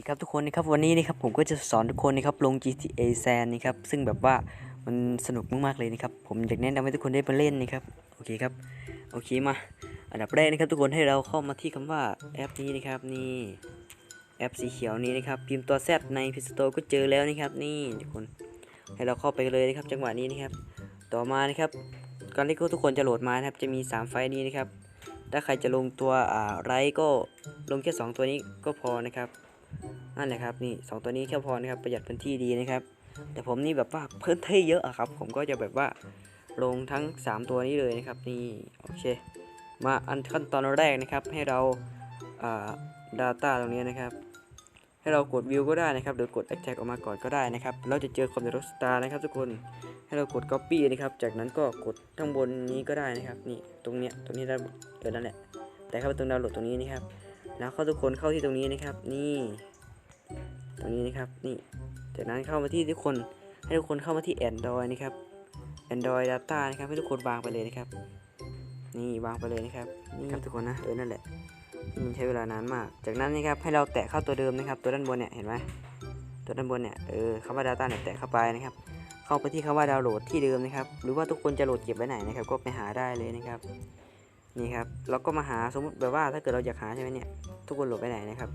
ดีครับทุกคนนะครับวันนี้นะครับผมก็จะสอนทุกคนนะครับลง GTA San นะครับซึ่งแบบว่ามันสนุกมากๆเลยนะครับผมอยากแนะนำให้ทุกคนได้มาเล่นนะครับโอเคครับโอเคมา อันดับแรกนะครับทุกคนให้เราเข้ามาที่คำว่าแอปนี้นะครับนี่แอปสีเขียวนี้นะครับพิมพ์ตัว Z ใน Play Store ก็เจอแล้วนะครับนี่ทุกคนให้เราเข้าไปเลยนะครับจังหวะนี้นะครับ ต่อมานะครับก่อนที่ทุกคนจะโหลดมานะครับจะมี 3 ไฟล์นี้นะครับถ้าใครจะลงตัวอ่าไรก็ลงแค่ 2 ตัวนี้ก็พอนะครับ นั่นแหละครับนี่สองตัวนี้แค่พอนะครับประหยัดพื้นที่ดีนะครับ แต่ผมนี่แบบว่าพื้นที่เยอะอะครับ ผมก็จะแบบว่าลงทั้ง 3 ตัวนี้เลยนะครับนี่โอเค มาอันขั้นตอนแรกนะครับ ให้เราอ่า data ตรงนี้นะครับ ให้เรากด view ก็ได้นะครับหรือกด extract ออกมาก่อนก็ได้นะครับ เราจะเจอคอมเตอร์สตาร์นะครับทุกคนให้เรากด copy นะครับ จากนั้นก็กดข้างบนนี้ก็ได้นะครับนี่ตรงเนี้ยตรงนี้ได้เออนั่นแหละแต่เข้าไปตรงดาวน์โหลดตรงนี้นะครับ แล้วเข้าทุกคนเข้าที่ตรงนี้นะครับ นี่ ตรงนี้นะครับนี่จากนั้นเข้ามาที่ทุกคนให้ทุกคนเข้ามาที่ Android นะครับ Android Data นะครับให้ทุกคนวางไปเลยนะครับ นี่วางไปเลยนะครับนี่ครับทุกคนนะเออนั่นแหละมันใช้เวลานานมาก จากนั้นนะครับให้เราแตะเข้าตัวเดิมนะครับ ตัวด้านบนเนี่ยเห็นไหมตัวด้านบนเนี่ยเออคำว่า Data เนี่ยแตะเข้าไปนะครับ เข้าไปที่คำว่าดาวน์โหลดที่เดิมนะครับ หรือว่าทุกคนจะโหลดเก็บไว้ไหนนะครับ ก็ไปหาได้เลยนะครับนี่ครับเราก็มาหาสมมติแบบว่าถ้าเกิดเราอยากหาใช่ไหมเนี่ยทุกคนโหลดไปไหนนะครับ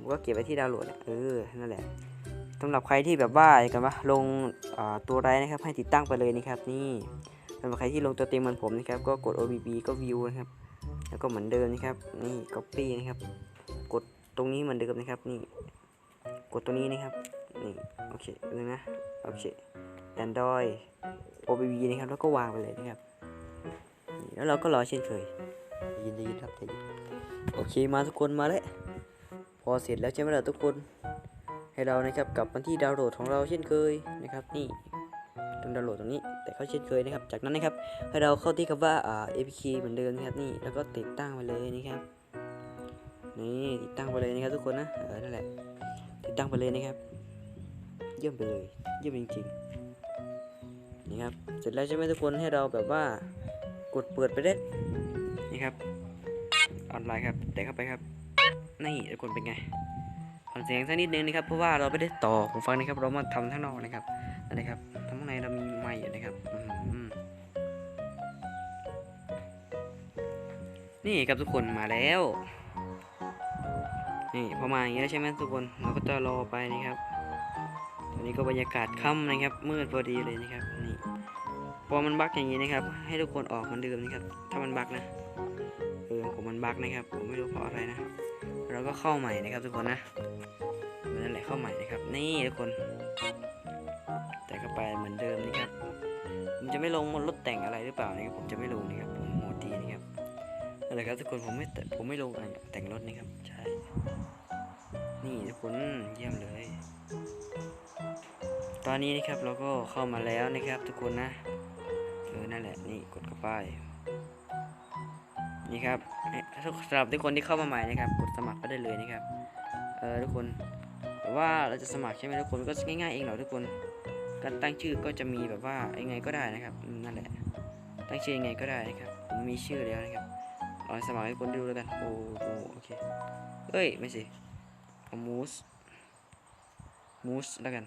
ผมก็เก็บไว้ที่ดาวน์โหลดเนี่ยเออนั่นแหละสำหรับใครที่แบบว่าอยากกันว่าลงอ่าตัวไรนะครับให้ติดตั้งไปเลยนะครับ นี่สำหรับใครที่ลงตัวเต็มเหมือนผมนะครับ ก็กด OBB ก็ view นะครับ แล้วก็เหมือนเดิมนะครับ นี่ copy นะครับ กดตรงนี้เหมือนเดิมนะครับ นี่ กดตรงนี้นะครับ นี่ โอเคเลยนะ โอเค Android OBB นะครับ แล้วก็วางไปเลยนะครับนี่แล้วเราก็รอเช่นเคยใจเยินใจเยินครับใจเย็นโอเค มาทุกคนมาแล้วพ อเสร็จแล้วใช่ไหมล่ะทุกคน ให้เรานะครับกลับมาที่ดาวน์โหลดของเราเช่นเคยนะครับนี่ตรงดาวน์โหลดตรงนี้แต่เข้าเช่นเคยนะครับ จากนั้นนะครับให้เราเข้าที่คำว่าอ่า APK เหมือนเดิมนะครับนี่แล้วก็ติดตั้งไปเลยนะครับนี่ติดตั้งไปเลยนะครับทุกคนนะเออนั่นแหละติดตั้งไปเลยนะครับ เยี่ยมไปเลยเยี่ยมจริงๆนี่ครับเสร็จแล้วใช่ไหมทุกคนให้เราแบบว่ากดเปิดไปได้นี่ครับออนไลน์ครับแต่เข้าไปครับ นี่ทุกคนเป็นไงฟังเสียงสักนิดนึงนะครับเพราะว่าเราไม่ได้ต่อหูฟังนะครับ เรามาทำข้างนอกนะครับนั่นนะครับทำข้างในเรามีไมค์อยู่นะครับนี่ครับทุกคนมาแล้ว นี่พอมาอย่างนี้ใช่ไหมทุกคนเราก็จะรอไปนะครับตอนนี้ก็บรรยากาศค่ำนะครับมืดพอดีเลยนะครับนี่พอมันบักอย่างนี้นะครับ ให้ทุกคนออกเหมือนเดิมนะครับ ถ้ามันบักนะเออผมมันบักนะครับผมไม่รู้เพราะอะไรนะ เราก็เข้าใหม่นะครับทุกคนนะนั่นแหละเข้าใหม่นะครับ นี่ทุกคน แต่ก็ไปเหมือนเดิมนะครับผมจะไม่ลงรถแต่งอะไรหรือเปล่านะครับผมจะไม่ลงนะครับผมโหมดดีนะครับนั่นแหละครับทุกคนผมไม่ผมไม่ลงอะไรแต่งรถนะครับใช่นี่ทุกคนเยี่ยมเลย ตอนนี้นะครับเราก็เข้ามาแล้วนะครับ ทุกคนนะเออนั่นแหละนี่กดเข้าไป นี่ครับสำหรับทุกคนที่เข้ามาใหม่นะครับ กดสมัครก็ได้เลยนะครับ เออทุกคนแต่ว่าเราจะสมัครใช่ไหมทุกคนก็ง่ายๆเองเหรอทุกคน การตั้งชื่อก็จะมีแบบว่ายังไงก็ได้นะครับนั่นแหละ ตั้งชื่อยังไงก็ได้นะครับผมมีชื่อแล้วนะครับเอาสมัครให้คนดูแล้วกันโอ้โหโอเคเอ้ยไม่สิเอามูสมูสแล้วกัน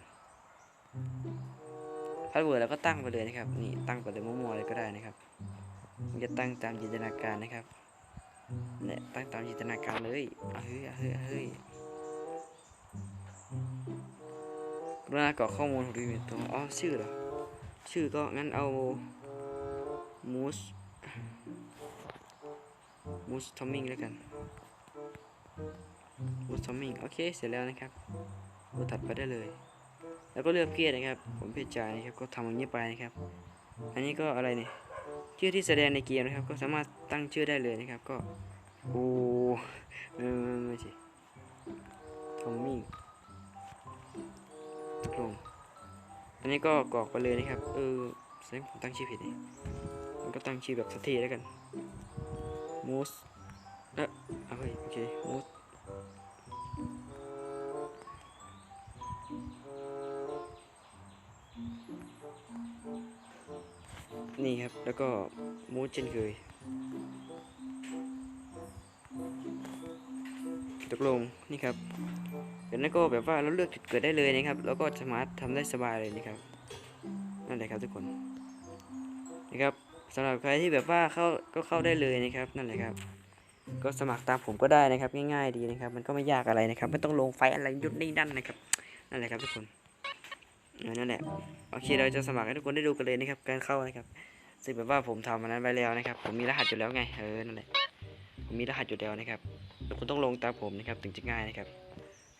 พาสเวิร์ดแล้วก็ตั้งไปเลยนะครับนี่ตั้งไปเลยมั่วๆเลยก็ได้นะครับ มันจะตั้งตามจินตนาการนะครับเนี่ยตั้งตามจินตนาการเลยเฮ้ยเฮ้ยเฮ้ยกรุณากรอกข้อมูลของรีวิวตัวอ๋อชื่อเหรอ ชื่อก็งั้นเอามูสมูสทอมมิงแล้วกันวูดซัมมิงโอเค เสร็จแล้วนะครับกดถัดไปได้เลย แล้วก็เลือกเพศนะครับ ผมเพศชายนะครับ ก็ทำอย่างนี้ไปนะครับ อันนี้ก็อะไรเนี่ย ชื่อที่แสดงในเกมนะครับ ก็สามารถตั้งชื่อได้เลยนะครับ ก็โอ้ไม่ไม่ไม่ใช่ทอมมี่ลงอันนี้ก็กรอกไปเลยนะครับ เออแสดงผมตั้งชื่อผิดนี่มันก็ตั้งชื่อแบบสักทีแล้วกันมูสเออเอาเฮ้ยโอเคมูส นี่ครับ แล้วก็มูดเช่นเคยตกลงนี่ครับจากนั้นก็แบบว่าเราเลือกจุดเกิดได้เลยนะครับ แล้วก็สามารถทำได้สบายเลยนะครับ นั่นแหละครับทุกคนนะครับสำหรับใครที่แบบว่าเข้าก็เข้าได้เลยนะครับ นั่นแหละครับก็สมัครตามผมก็ได้นะครับ ง่ายๆดีนะครับ มันก็ไม่ยากอะไรนะครับ ไม่ต้องลงไฟอะไรยุดนี่นั่นนะครับ นั่นแหละครับทุกคน นั่นแหละโอเคเราจะสมัครให้ทุกคนได้ดูกันเลยนะครับการเข้านะครับซึ่งแบบว่าผมทำมันนั้นไว้แล้วนะครับ ผมมีรหัสอยู่แล้วไงเออนั่นแหละผมมีรหัสอยู่แล้วนะครับแล้วคุณต้องลงตามผมนะครับถึงจะง่ายนะครับ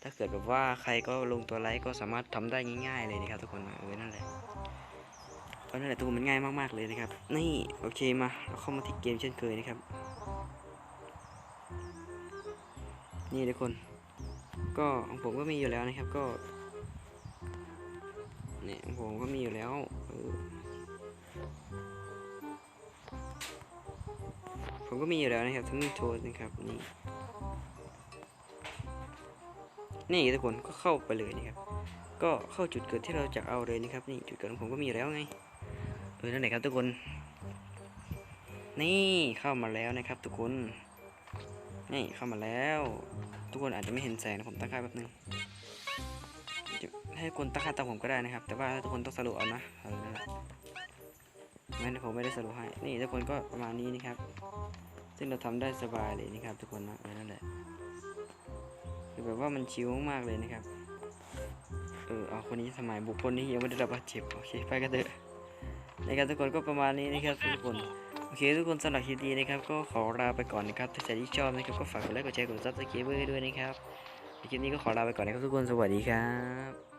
ถ้าเกิดแบบว่าใครก็ลงตัวไลค์ก็สามารถทำได้ง่าย ๆเลยนะครับ ทุกคนเออนั่นแหละเออนั่นแหละทุกคนมันง่ายมากๆเลยนะครับ นี่โอเคมาเราเข้ามาที่เกมเช่นเคยนะครับ นี่ทุกคน ก็ของผมก็มีอยู่แล้วนะครับก็ เนี่ยผมก็มีอยู่แล้วผมก็มีอยู่แล้วนะครับทั้งโชว์นะครับนี่นี่ทุกคนก็เข้าไปเลยนะครับ ก็เข้าจุดเกิดที่เราจะเอาเลยนะครับ นี่จุดเกิดของผมก็มีอยู่แล้วไงเออนั่นแหละครับทุกคน นี่เข้ามาแล้วนะครับ ทุกคนนี่เข้ามาแล้ว ทุกคนอาจจะไม่เห็นแสงนะผมตั้งค่าแป๊บนึง ให้คนตั้งค่าตามผมก็ได้นะครับ แต่ว่าทุกคนต้องสรุปเอานะเออนะไม่งั้ผมไม่ได้สรุปให้ นี่ทุกคนก็ประมาณนี้นะครับ ซึ่งเราทำได้สบายเลยนะครับ ทุกคนนะเออนั่นแหละคือแบบว่ามันชิวมากๆเลยนะครับ เออเอาคนนี้สมัยบุคคลนี้ยังไม่ได้รับบาดเจ็บโอเคไปกันเถอะนะครับทุกคนก็ประมาณนี้นะครับทุกคนโอเคทุกคนสำหรับคลิปนี้นะครับก็ขอลาไปก่อนนะครับถ้าใครที่ชอบนะครับก็ฝากกดไลค์กดแชร์กดซับสไครต์ด้วยนะครับคลิปนี้ก็ขอลาไปก่อนนะครับทุกคนสวัสดีครับ